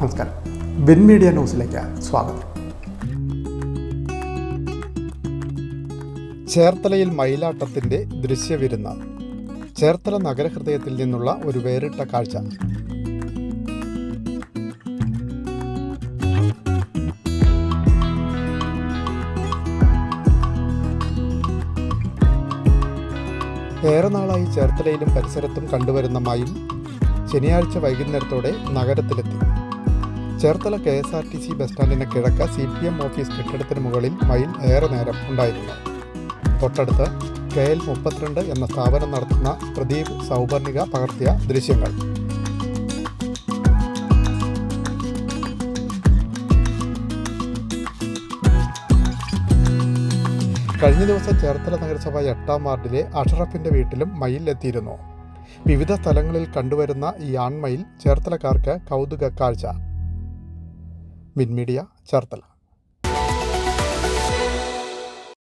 നമസ്കാരം. Win media ന്യൂസിലേക്ക് സ്വാഗതം. ചേർത്തലയിൽ മയിലാട്ടത്തിന്റെ ദൃശ്യവിരുന്ന്. ചേർത്തല നഗരഹൃദയത്തിൽ നിന്നുള്ള ഒരു വേറിട്ട കാഴ്ച. ഏറെ നാളായി ചേർത്തലയിലും പരിസരത്തും കണ്ടുവരുന്ന മയിൽ ശനിയാഴ്ച വൈകുന്നേരത്തോടെ നഗരത്തിലെത്തി. Cherthala K S R T C bus സ്റ്റാൻഡിന് കിഴക്ക് സി പി എം ഓഫീസ് കെട്ടിടത്തിന് മുകളിൽ മയിൽ ഏറെ നേരം ഉണ്ടായിരുന്നു. തൊട്ടടുത്ത് കെ എൽ മുപ്പത്തിരണ്ട് എന്ന സ്ഥാപനം നടത്തുന്ന പ്രദീപ് സൗപർണിക പകർത്തിയ ദൃശ്യങ്ങൾ. കഴിഞ്ഞ ദിവസം ചേർത്തല നഗരസഭ എട്ടാം വാർഡിലെ അഷറഫിന്റെ വീട്ടിലും മയിൽ എത്തിയിരുന്നു. വിവിധ സ്ഥലങ്ങളിൽ കണ്ടുവരുന്ന ഈ ആൺമയിൽ ചേർത്തലക്കാർക്ക് കൗതുക കാഴ്ച. മിൻമീഡിയ ചേർത്തല.